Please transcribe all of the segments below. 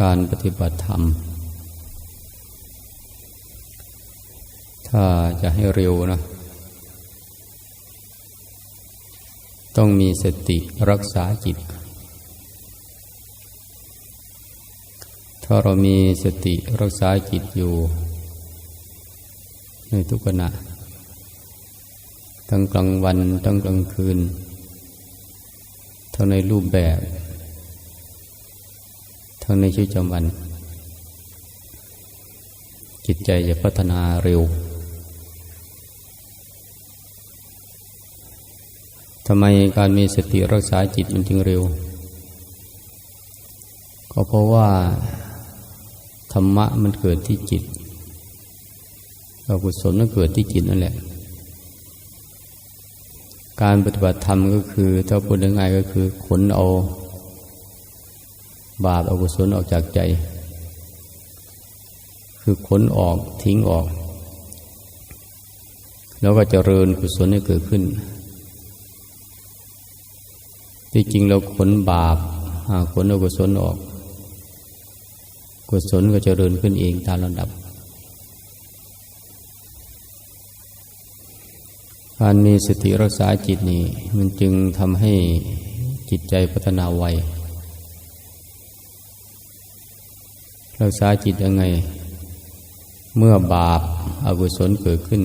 การปฏิบัติธรรม ถ้าจะให้เร็วนะ ต้องมีสติรักษาจิต ถ้าเรามีสติรักษาจิตอยู่ ในทุกขณะ ทั้งกลางวันทั้งกลางคืน ทั้งในรูปแบบ ทั้งในชีวิตประจำวัน จิตใจจะพัฒนาเร็วทำไมการมีสติรักษาจิตมันจึงเร็ว ก็เพราะว่า ธรรมะมันเกิดที่จิตอกุศลมันเกิดที่จิตนั่นแหละ การปฏิบัติธรรมก็คือ ถ้าพูดง่ายก็คือขนเอา บาปอกุศลออกจากใจ คือขนออกทิ้งออก แล้วก็จเจริญกุศลให้เกิดขึ้น ที่จริงเราขนบาปขนอกุศลออก กุศลก็จเจริญขึ้นเองตามลำดับ การมีสติรักษาจิตนี่มันจึงทำให้จิตใจพัฒนาไว รักษาจิตยังไง เมื่อบาปอากุศลเกิดขึ้น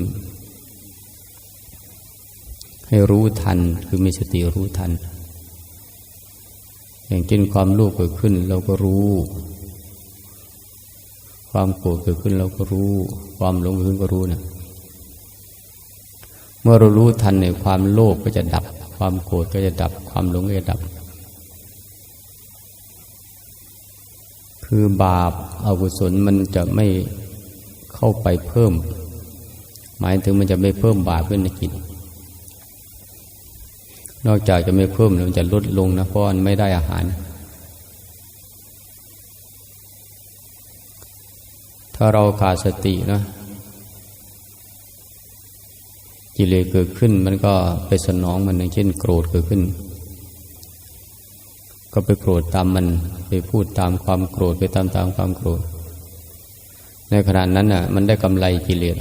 ให้รู้ทันคือมีสติรู้ทัน อย่างเช่นความโลภเกิดขึ้น เราก็รู้ ความโกรธเกิดขึ้นเราก็รู้ ความหลงเกิดขึ้นก็รู้นะเมื่อเรารู้ทันในความโลภก็จะดับ ความโกรธก็จะดับ ความหลงก็จะดับ คือบาปอากุศลมันจะไม่เข้าไปเพิ่ม หมายถึงมันจะไม่เพิ่มบาปขึ้นในจิตนอกจากจะไม่เพิ่มมันจะลดลงนะเพราะมันไม่ได้อาหาร ถ้าเราขาดสตินะกิเลสเกิดขึ้นมันก็ไปสนองมันอย่างเช่นโกรธเกิดขึ้น ก็ไปโกรธตามมันไปพูดตามความโกรธไปตามตามความโกรธ ในขณะนั้นน่ะ มันได้กำไรกิเลส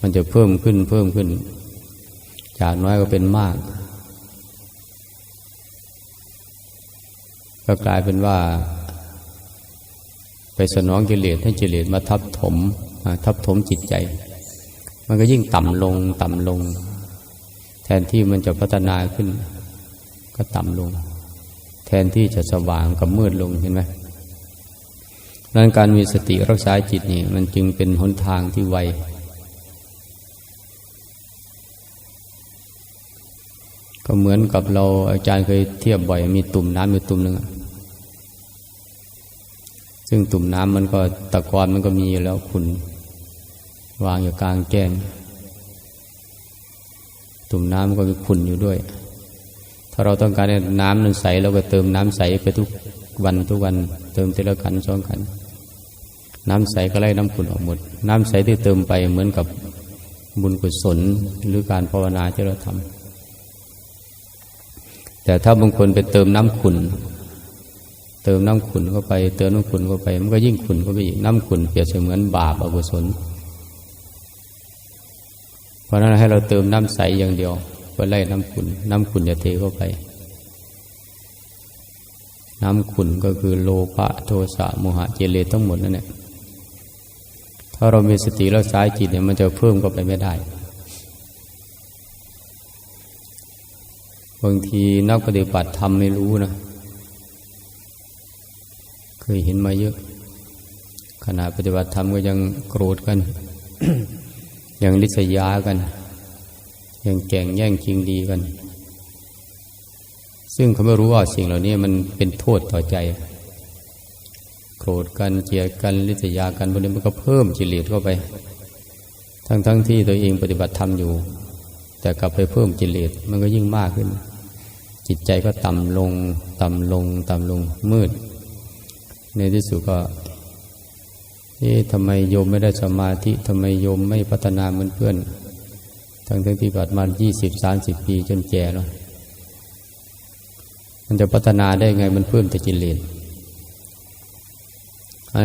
มันจะเพิ่มขึ้นเพิ่มขึ้น จากน้อยก็เป็นมาก ก็กลายเป็นว่า ไปสนองกิเลสให้กิเลสมาทับถมทับถมจิตใจ มันก็ยิ่งต่ำลง ต่ำลง แทนที่มันจะพัฒนาขึ้น ก็ต่ำลง แทนที่จะสว่างกับมืดลงเห็นไหมนั้นการมีสติรักษาจิตนี่มันจึงเป็นหนทางที่ไวก็เหมือนกับเราอาจารย์เคยเทียบบ่อย มีตุ่มน้ำอยู่ตุ่มหนึ่งซึ่งตุ่มน้ำมันก็ตะกอนมันก็มีอยู่แล้วขุนวางอยู่กลางแก้งตุ่มน้ำก็มีขุนอยู่ด้วย ถ้าเราต้องการน้ำนั้นใสเราก็เติมน้ำใสไปทุกวันทุกวัน เติมทีละขันสองขัน น้ำใสก็ไล่น้ำขุ่นออกหมด น้ำใสที่เติมไปเหมือนกับบุญกุศลหรือการภาวนาที่เราทำแต่ถ้าบางคนไปเติมน้ำขุ่นเติมน้ำขุ่นเข้าไป เติมน้ำขุ่นเข้าไป มันก็ยิ่งขุ่นเข้าไปอีกน้ำขุ่นเปรียบเสมือนบาปอกุศลเพราะนั้นให้เราเติมน้ำใสอย่างเดียว เพื่อไล่น้ำขุนน้ำขุนจะเทเข้าไป น้ำขุนก็คือโลภะโทสะโมหะเจเลทั้งหมดนั่นแหละถ้าเรามีสติแล้วสายจิตเนี่ยมันจะเพิ่มก็ไปไม่ได้ บางทีนักปฏิบัติทำไม่รู้นะ เคยเห็นมาเยอะ ขณะปฏิบัติธรรมก็ยังโกรธกัน ยังลิษยากัน ยังแก่งแย่งชิงดีกัน ซึ่งเขาไม่รู้ว่าสิ่งเหล่านี้มันเป็นโทษต่อใจ โกรธกันเกลียดกันลิษยากันพวกนี้มันก็เพิ่มจิเลสเข้าไป ทั้งทั้งที่ตัวเองปฏิบัติธรรมอยู่ แต่กลับไปเพิ่มจิเลสมันก็ยิ่งมากขึ้น จิตใจก็ต่ำลง ต่ำลง ต่ำลงมืด ในที่สุดก็เอ๊ะทำไมโยมไม่ได้สมาธิทำไมโยมไม่พัฒนาเหมือนเพื่อน ทั้งทั้งที่ปัดมายี่สิบสามสิบปีจนแก่แล้ว มันจะพัฒนาได้ไงมันเพิ่มแต่กิเลส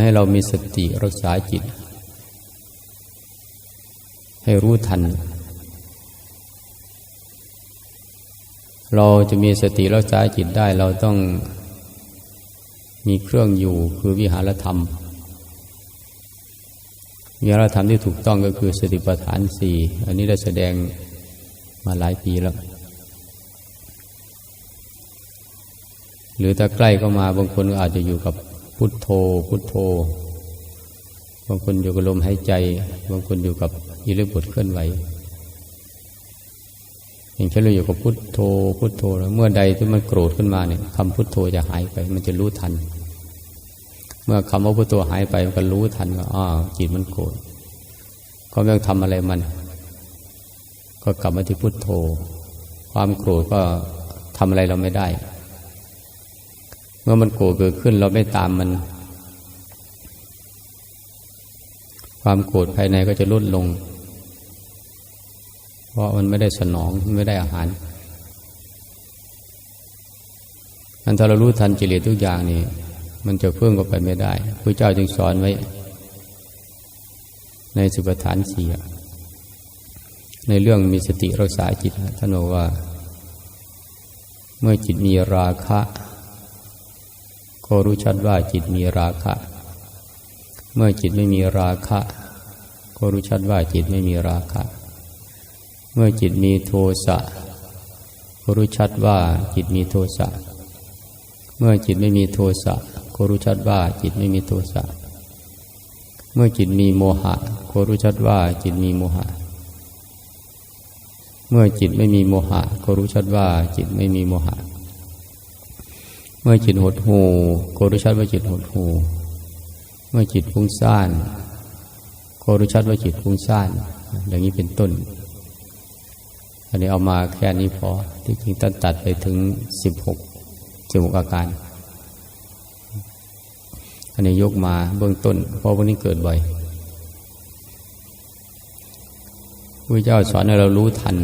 ให้เรามีสติรักษาจิต ให้รู้ทัน เราจะมีสติรักษาจิตได้เราต้องมีเครื่องอยู่คือวิหารธรรม วิหารธรรมที่ถูกต้องก็คือสติปัฏฐานสี่อันนี้ได้แสดงมาหลายปีแล้ว หรือถ้าใกล้ก็มาบางคนก็อาจจะอยู่กับพุทโธ พุทโธ บางคนอยู่กับลมหายใจ บางคนอยู่กับอิริบทเคลื่อนไหวอย่างเช่นเราอยู่กับพุทโธ พุทโธแล้วเมื่อใดที่มันโกรธขึ้นมาเนี่ยคำพุทโธจะหายไป มันจะรู้ทัน เมื่อคำว่าพุทโธหายไปมันก็รู้ทันว่าอ้าวจิตมันโกรธก็ไม่ต้องทำอะไรมัน ก็กลับมาที่พุทโธ ความโกรธก็ทำอะไรเราไม่ได้ เมื่อมันโกรธเกิดขึ้นเราไม่ตามมัน ความโกรธภายในก็จะลดลง เพราะมันไม่ได้สนองไม่ได้อาหารอันถ้าเรารู้ทันจิเลสทุกอย่างนี่ มันจะเพิ่มก็ไปไม่ได้พระเจ้าจึงสอนไว้ ในสุปฐานสี่ในเรื่องมีสติรักษาจิตท่านบอกว่า เมื่อจิตมีราคะ ก็รู้ชัดว่าจิตมีราคะ เมื่อจิตไม่มีราคะ ก็รู้ชัดว่าจิตไม่มีราคะ เมื่อจิตมีโทสะก็รู้ชัดว่าจิตมีโทสะ เมื่อจิตไม่มีโทสะ ก็รู้ชัดว่าจิตไม่มีโทสะเมื่อจิตมีโมหะก็รู้ชัดว่าจิตมีโมหะ เมื่อจิตไม่มีโมหะก็รู้ชัดว่าจิตไม่มีโมหะ เมื่อจิตหดหูก็รู้ชัดว่าจิตหดหู เมื่อจิตฟุ้งซ่านก็รู้ชัดว่าจิตฟุ้งซ่านอย่างนี้เป็นต้น อันนี้เอามาแค่นี้พอที่จริงตัดตัดไปถึงสิบหกสิบหกอาการ อันนี้ยกมาเบื้องต้น เพราะวันนี้เกิดบ่อยพระเจ้าสอนให้เรารู้ทัน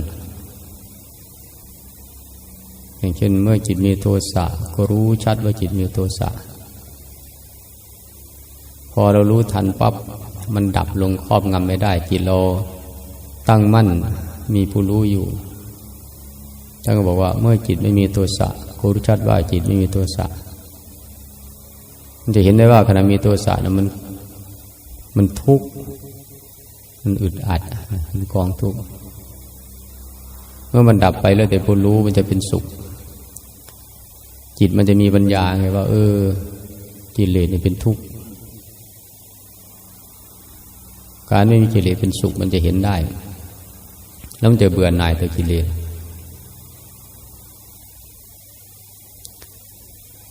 อย่างเช่นเมื่อจิตมีโทสะก็รู้ชัดว่าจิตมีโทสะพอเรารู้ทันปั๊บมันดับลงครอบงำไม่ได้จิตเราตั้งมั่นมีผู้รู้อยู่ท่านก็บอกว่าเมื่อจิตไม่มีโทสะก็รู้ชัดว่าจิตไม่มีโทสะ มันจะเห็นได้ว่าขณะมีโทสะนะมัน มันทุกข์มันอึดอัดมันกองทุกข์เมื่อมันดับไปแล้วแต่ผู้รู้มันจะเป็นสุข จิตมันจะมีปัญญาไงว่า เออ กิเลสเนี่ยเป็นทุกข์การไม่มีกิเลสเป็นสุขมันจะเห็นได้ แล้วมันจะเบื่อหน่ายต่อกิเลส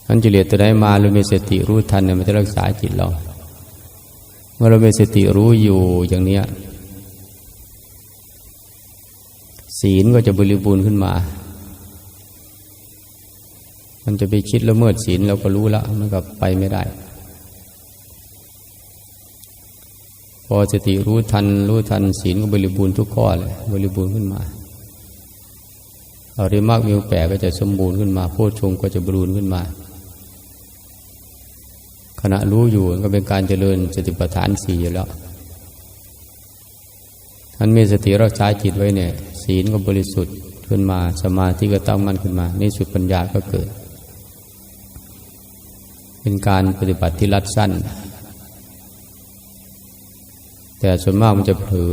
อันกิเลสตัวใดมาเรามีสติรู้ทันเนี่ยมันจะรักษาจิตเรา เมื่อเรามีสติรู้อยู่อย่างเนี้ยศีลก็จะบริบูรณ์ขึ้นมา มันจะไปคิดละเมิดศีลเราก็รู้แล้วมันก็ไปไม่ได้ พอสติรู้ทัน รู้ทันศีลก็บริบูรณ์ทุกข้อเลยบริบูรณ์ขึ้นมาอริมากมีแปดก็จะสมบูรณ์ขึ้นมา โพชฌงก็จะบริบูรลุขึ้นมา ขณะรู้อยู่ก็เป็นการเจริญสติปัฏฐานสี่อยู่แล้วท่านมีสติรักษาจิตไว้เนี่ย ศีลก็บริสุทธิ์ขึ้นมาสมาธิก็ตั้งมั่นขึ้นมาในสุดปัญญาก็เกิด เป็นการปฏิบัติที่รัดสั้น แต่ส่วนมากมันจะเผลอ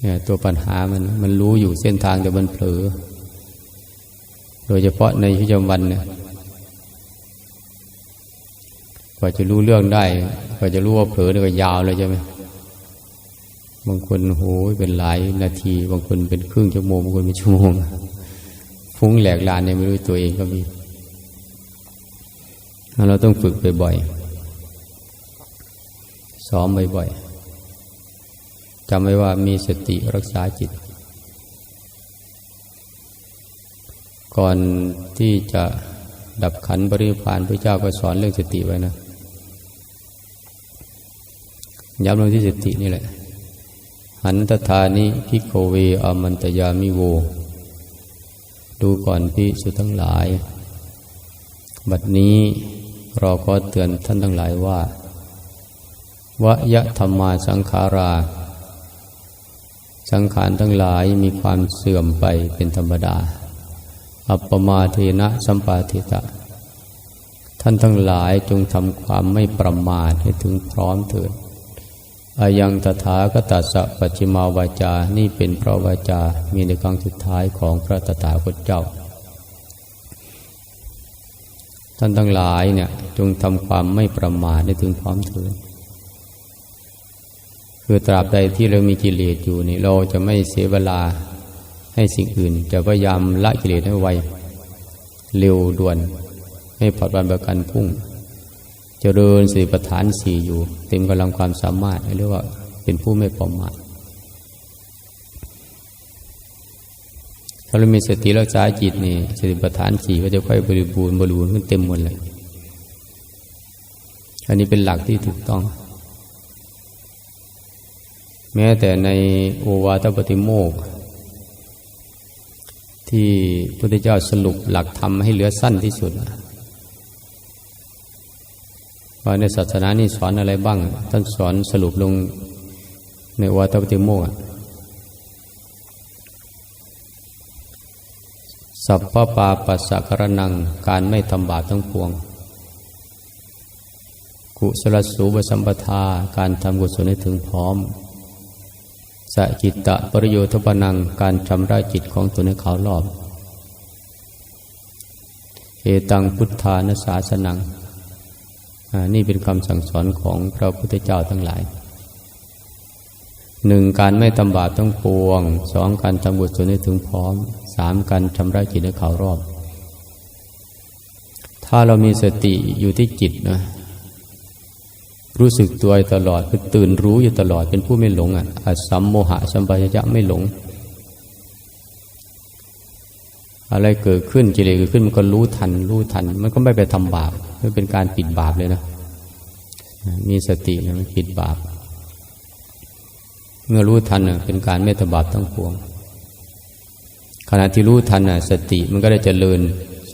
เนี่ยตัวปัญหามันมันรู้อยู่เส้นทางแต่มันเผลอ โดยเฉพาะในชีวิตประจำวันเนี่ย กว่าจะรู้เรื่องได้ กว่าจะรู้ว่าเผลอนี่ก็ยาวเลยใช่ไหมบางคนโหยเป็นหลายนาที บางคนเป็นครึ่งชั่วโมงบางคนเป็นชั่วโมงฟุ้งแหลกลานเนี่ยไม่รู้ตัวเองก็มีเราต้องฝึกบ่อยๆซ้อมบ่อยๆจำไว้ว่ามีสติรักษาจิต ก่อนที่จะดับขันบริพานพระเจ้าก็สอนเรื่องสติไว้นะ ย้ำลงที่สตินี่แหละ หันตถานิพิโคเวอมันตยามิโว ดูก่อนพิสุทั้งหลาย บัดนี้เราก็เตือนท่านทั้งหลายว่าวยธรรมาสังขารา สังขารทั้งหลายมีความเสื่อมไปเป็นธรรมดา อัปปมาเทนะสัมปาทิตะ ท่านทั้งหลายจงทำความไม่ประมาทให้ถึงพร้อมเถิด อายังตถาคตสะปัจจิมาวาจา นี่เป็นพระวาจา มีในครั้งสุดท้ายของพระตถาคตเจ้า ท่านทั้งหลายเนี่ยจงทำความไม่ประมาทให้ถึงพร้อมเถิดคือตราบใดที่เรามีกิเลสอยู่นี่เราจะไม่เสียเวลาให้สิ่งอื่น จะพยายามละกิเลสให้ไว เร็วด่วน ไม่ผัดวันประกันพุ่ง เจริญสี่ประฐานสี่อยู่ เต็มกำลังความสามารถเรียกว่าเป็นผู้ไม่ประมาทถ้าเรามีสติรักษาจิตนี่สติปัฏฐานสี่ก็จะค่อยบริบูรณ์บริบูรณ์ขึ้นเต็มหมดเลย อันนี้เป็นหลักที่ถูกต้อง แม้แต่ในโอวาทปฏิโมก ที่พระพุทธเจ้าสรุปหลักธรรมให้เหลือสั้นที่สุด ว่าในศาสนานี่สอนอะไรบ้าง ท่านสอนสรุปลงในวัตปฏิโมกสัพพปาปัสสะกรนังการไม่ทำบาปทั้งปวง กุศลสูบสัมปทาการทำกุศลให้ถึงพร้อมสจิตตะปริโยทปนังการชำระจิตของตัวในเขาวรอบเอตังพุทธานาสาสนัง นี่เป็นคำสั่งสอนของพระพุทธเจ้าทั้งหลายหนึ่งการไม่ทำบาปทั้งปวงสองการทำบุญส่วนให้ถึงพร้อมสามการชำระจิตให้เขารอบ ถ้าเรามีสติอยู่ที่จิตนะรู้สึกตัวตลอดคือตื่นรู้อยู่ตลอดเป็นผู้ไม่หลงอะอสัมโมหะสัมปชัญญะไม่หลง อะไรเกิดขึ้นจิเลเกิดขึ้นมันก็รู้ทัน รู้ทัน มันก็ไม่ไปทำบาป ไม่เป็นการปิดบาปเลยนะ มีสตินะมันปิดบาป เมื่อรู้ทันเป็นการไม่ทำบาปทั้งปวง ขณะที่รู้ทันสติมันก็ได้เจริญ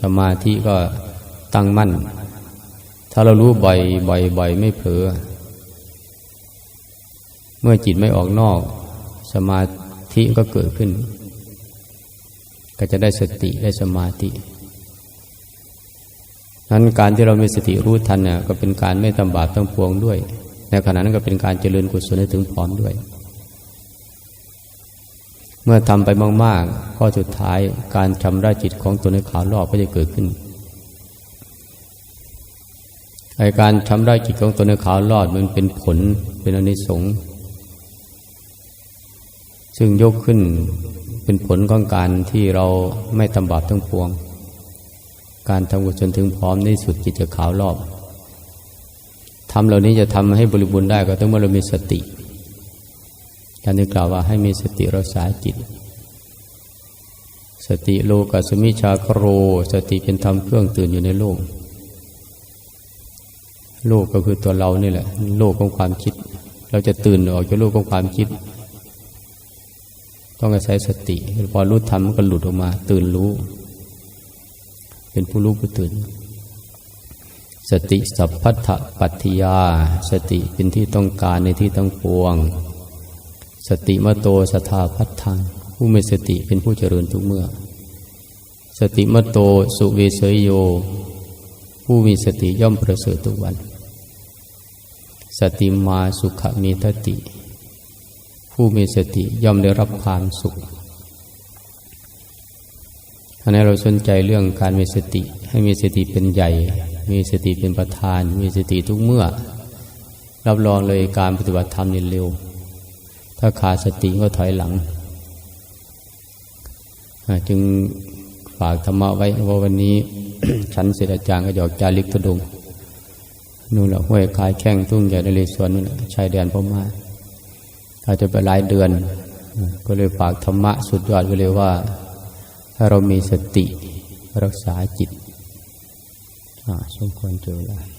สมาธิก็ตั้งมั่น ถ้าเรารู้บ่อยบ่อยบ่อยไม่เผลอ เมื่อจิตไม่ออกนอก สมาธิก็เกิดขึ้น ก็จะได้สติได้สมาธิ นั้นการที่เรามีสติรู้ทันเนี่ยก็เป็นการไม่ทำบาปทั้งปวงด้วย ในขณะนั้นก็เป็นการเจริญกุศลให้ถึงพร้อมด้วย เมื่อทำไปมากๆข้อสุดท้ายการชำระจิตของตัวในขาวรอบก็จะเกิดขึ้นไอการชำระจิตของตัวในขาวรอดมันเป็นผลเป็นอนิสงส์ซึ่งยกขึ้นเป็นผลของการที่เราไม่ทำบาปทั้งปวง การทำกุศลถึงพร้อมในสุดจิตจะขาวรอบทำเหล่านี้จะทำให้บริบูรณ์ได้ก็ต้องเมื่อเรามีสติการที่กล่าวว่าให้มีสติรักษาจิต สติโลกัสมิชาคโร สติเป็นธรรมเครื่องตื่นอยู่ในโลก โลกก็คือตัวเรานี่แหละ โลกของความคิด เราจะตื่นออกจากโลกของความคิด ต้องอาศัยสติ พอรู้ธรรมก็หลุดออกมา ตื่นรู้ เป็นผู้รู้ผู้ตื่น สติสัพพัทธปัตยา สติเป็นที่ต้องการในที่ต้องปวง สติมโตสถาพัทธัง ผู้มีสติเป็นผู้เจริญทุกเมื่อ สติมโตสุเวเสยโย ผู้มีสติย่อมประเสริฐทุกวัน สติมาสุขมีทติ ผู้มีสติย่อมได้รับความสุข อันนี้เราสนใจเรื่องการมีสติ ให้มีสติเป็นใหญ่ มีสติเป็นประธาน มีสติทุกเมื่อ รับรองเลยการปฏิบัติธรรมเร็ว ถ้าขาดสติก็ถอยหลัง จึงฝากธรรมะไว้ว่าวันนี้ ฉันเสร็จอาจารย์ก็หยอกจาริกทุดงนู่นแหละห้วยคายแข้งทุ่งใหญ่ในเลสวนนู่นชายแดนพม่าอาจจะไปหลายเดือน ก็เลยฝากธรรมะสุดยอดไปเลยว่า ถ้าเรามีสติรักษาจิตสมควรเจอแล้ว